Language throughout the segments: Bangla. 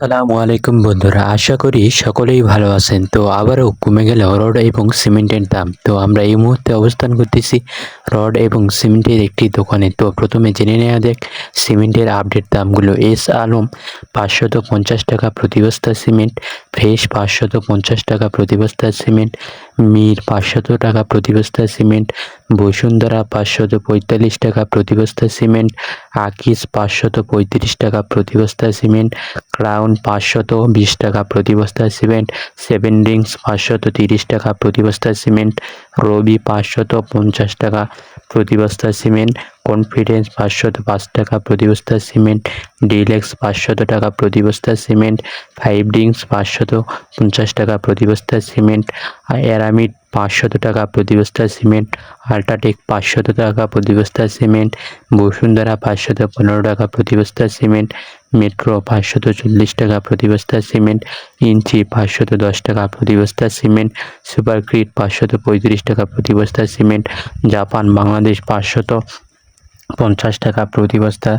সালামু আলাইকুম বন্ধুরা, আশা করি সকলেই ভালো আছেন। তো আবারও কমে গেল রড এবং সিমেন্টের দাম। তো আমরা এই মুহূর্তে অবস্থান করতেছি রড এবং সিমেন্টের একটি দোকানে। তো প্রথমে জেনে নেওয়া যাক সিমেন্টের আপডেট দামগুলো। এস আলম পাঁচশত পঞ্চাশ টাকা প্রতি বস্তা সিমেন্ট, ফ্রেশ পাঁচশত পঞ্চাশ টাকা প্রতি বস্তা সিমেন্ট, মির পাঁচশত টাকা প্রতি বস্তা সিমেন্ট, বসুন্ধরা পাঁচশত পঁয়তাল্লিশ টাকা প্রতি বস্তা সিমেন্ট, আকিস পাঁচশত পঁয়ত্রিশ টাকা প্রতি বস্তা সিমেন্ট, ক্রাউন পাঁচশত বিশ টাকা প্রতি বস্তা সিমেন্ট সেভেন রিংস পাঁচশত তিরিশ টাকা প্রতি বস্তা সিমেন্ট রবি পাঁচশত পঞ্চাশ টাকা প্রতি বস্তা সিমেন্ট কনফিডেন্স পাঁচশত পাঁচ টাকা প্রতি বস্তা সিমেন্ট ডিলেক্স পাঁচশত টাকা প্রতি বস্তা সিমেন্ট ফাইভ রিংস পাঁচশত পঞ্চাশ টাকা প্রতি বস্তা সিমেন্ট অ্যারামিড পাঁচশত টাকা প্রতি বস্তা সিমেন্ট আল্ট্রাটেক পাঁচশত টাকা প্রতি বস্তা সিমেন্ট বসুন্ধরা পাঁচশত পনেরো টাকা প্রতি বস্তা সিমেন্ট মেট্রো পাঁচশত চল্লিশ টাকা প্রতি বস্তা সিমেন্ট, ইঞ্চি পাঁচশত দশ টাকা প্রতি বস্তা সিমেন্ট সুপার ক্রিট পাঁচশত পঁয়ত্রিশ টাকা প্রতি বস্তা সিমেন্ট, জাপান বাংলাদেশ পাঁচশত পঞ্চাশ টাকা প্রতি বস্তা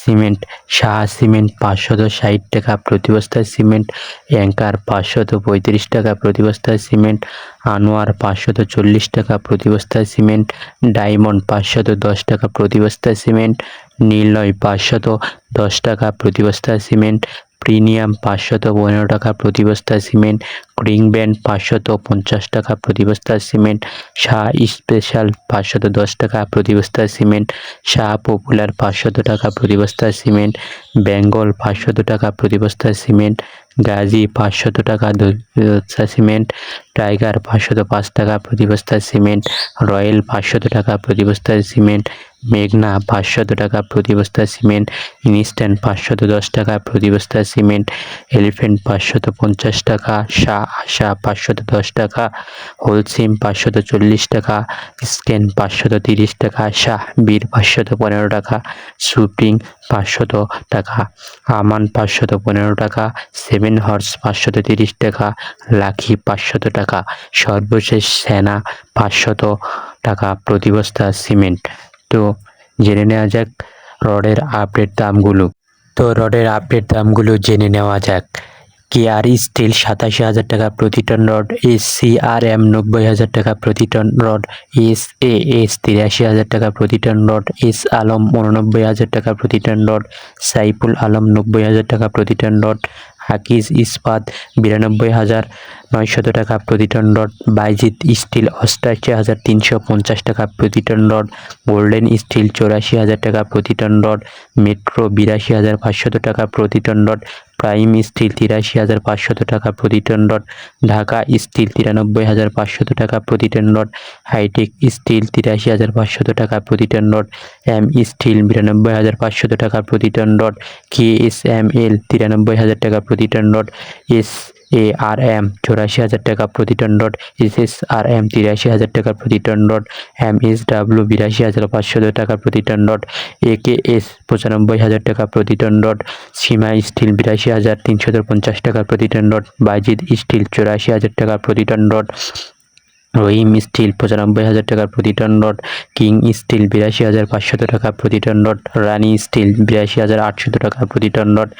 সিমেন্ট, শাহ সিমেন্ট পাঁচশত ষাট টাকা প্রতি বস্তা সিমেন্ট, অ্যাঙ্কার পাঁচশত পঁয়ত্রিশ টাকা প্রতি বস্তা সিমেন্ট, আনোয়ার পাঁচশত চল্লিশ টাকা প্রতি বস্তা সিমেন্ট, ডায়মন্ড পাঁচশত দশ টাকা প্রতি বস্তা সিমেন্ট নীলনয় পাঁচশত দশ টাকা প্রতিবস্তা সিমেন্ট, প্রিমিয়াম পাঁচশত পনেরো টাকা প্রতিবস্তা সিমেন্ট, ক্রিং ব্যান্ড পাঁচশত পঞ্চাশ টাকা প্রতি বস্তা সিমেন্ট, শাহ স্পেশাল পাঁচশত দশ টাকা প্রতি বস্তা সিমেন্ট, শাহ পপুলার পাঁচশত টাকা প্রতি বস্তা সিমেন্ট, বেঙ্গল পাঁচশত টাকা প্রতি বস্তা সিমেন্ট গাজী পাঁচশত টাকা বস্তা সিমেন্ট, টাইগার পাঁচশত পাঁচ টাকা প্রতি বস্তা সিমেন্ট রয়্যাল পাঁচশত টাকা প্রতি বস্তা সিমেন্ট, মেঘনা পাঁচশত টাকা প্রতি বস্তা সিমেন্ট, ইনস্ট্যান্ট পাঁচশত দশ টাকা প্রতি বস্তা সিমেন্ট এলিফেন্ট পাঁচশত পঞ্চাশ টাকা, শাহ আশা পাঁচশত দশ টাকা, হোলসিম পাঁচশত চল্লিশ টাকা স্ক্যান পাঁচশত তিরিশ টাকা, শাহ বীর পাঁচশত পনেরো টাকা, সুপ্রিং পাঁচশত টাকা। আমান পাঁচশত পনেরো টাকা, সেভেন হর্স পাঁচশত তিরিশ টাকা, লাখি পাঁচশত টাকা, সর্বশেষ সেনা পাঁচশত টাকা প্রতি বস্তা সিমেন্ট। তো জেনে নেওয়া যাক রডের আপডেট দামগুলো। তো রডের আপডেট দামগুলো জেনে নেওয়া যাক। কেআর স্টিল সাতাশি হাজার টাকা, প্রতি ton rod S C R M নব্বই হাজার টাকা, প্রতি ton rod S A S তিরাশি হাজার টাকা, প্রতি টন রড এস আলম উননব্বই হাজার টাকা, প্রতি টন রড সাইফুল আলম নব্বই হাজার টাকা, প্রতি টন রড হাকিজ ইস্পাত বিরানব্বই হাজার নয়শত টাকা, প্রতি টন রড বাইজিৎ স্টিল অষ্টাশি হাজার তিনশো পঞ্চাশ টাকা, প্রতি টন রড গোল্ডেন স্টিল চৌরাশি হাজার টাকা, প্রতি টন রড মেট্রো বিরাশি হাজার পাঁচশত টাকা, প্রতি টন রড প্রাইম স্টিল তিরাশি হাজার পাঁচশত টাকা প্রতি টন রড ঢাকা স্টিল তিরানব্বই হাজার পাঁচশত টাকা প্রতি টন রড হাইটেক স্টিল তিরাশি হাজার পাঁচশত টাকা প্রতি টন রড এম স্টিল বিরানব্বই হাজার পাঁচশত টাকা প্রতি ton rod K S M L তিরানব্বই হাজার টাকা প্রতি ton rod S A R M চৌরাশি হাজার টাকা প্রতি ton rod S S R M তিরাশি হাজার টাকা প্রতি ton rod M S W বিরাশি হাজার পাঁচশো টাকা প্রতি ton rod A K S পঁচানব্বই হাজার টাকা প্রতি টন রড, সীমা স্টিল, বিরাশি হাজার তিনশো পঞ্চাশ টাকা প্রতি টন রড বাইজিদ স্টিল, চৌরাশি হাজার টাকা প্রতি টন রড রহিম স্টিল, পঁচানব্বই হাজার টাকা প্রতি টন রড, কিং স্টিল, বিরাশি হাজার পাঁচশত টাকা প্রতি টন রড, রানি স্টিল, বিরাশি হাজার আটশত টাকা প্রতি টন রড,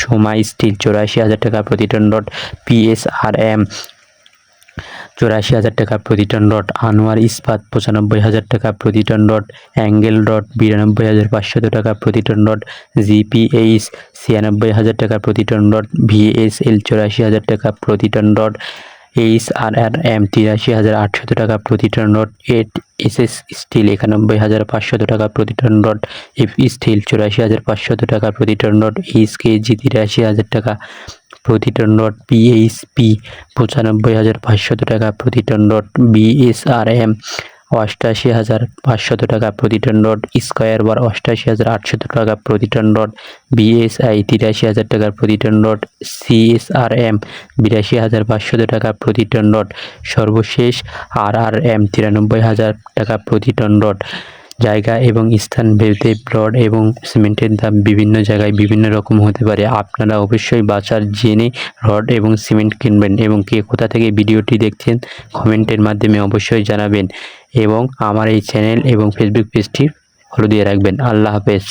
সোমা স্টিল, চৌরাশি হাজার টাকা প্রতি টন রড, পিএসআরএম, চৌরাশি হাজার টাকা প্রতি টন রড, আনোয়ার ইস্পাত, পঁচানব্বই হাজার টাকা প্রতি টন রড, অ্যাঙ্গেল রড, বিরানব্বই হাজার পাঁচশত টাকা প্রতি টন রড, জিপিএইচ, ছিয়ানব্বই হাজার টাকা প্রতি টন রড, ভিএসএল, চৌরাশি হাজার টাকা প্রতি ton rod H R R M তিরাশি হাজার আটশত টাকা প্রতি টন রড এট এস এস স্টিল একানব্বই হাজার পাঁচশত টাকা প্রতি টন রড এফ স্টিল চুরাশি হাজার পাঁচশত টাকা প্রতি টন রড এইচ কেজি তিরাশি হাজার টাকা প্রতি টন রড পিএইচপি পঁচানব্বই হাজার পাঁচশত টাকা প্রতি টন রড বিএসআরএম অষ্টাশি হাজার পাঁচশত টাকা প্রতি টন রড, স্কোয়ার বার অষ্টাশি হাজার আটশত টাকা প্রতি টন রড, বিএসআই তিরাশি হাজার টাকা প্রতি টন রড, সিএসআরএম বিরাশি হাজার পাঁচশত টাকা প্রতি টন রড, সর্বশেষ আর আর এম তিরানব্বই হাজার টাকা প্রতি টন রড। জায়গা এবং স্থান ভেদে রড এবং সিমেন্টের দাম বিভিন্ন জায়গায় বিভিন্ন রকম হতে পারে। আপনারা অবশ্যই বাজার জেনে রড এবং সিমেন্ট কিনবেন এবং কে কোথা থেকে ভিডিওটি দেখছেন কমেন্টের মাধ্যমে অবশ্যই জানাবেন এবং আমার এই চ্যানেল এবং ফেসবুক পেজটি ফলো দিয়ে রাখবেন। আল্লাহ হাফেজ।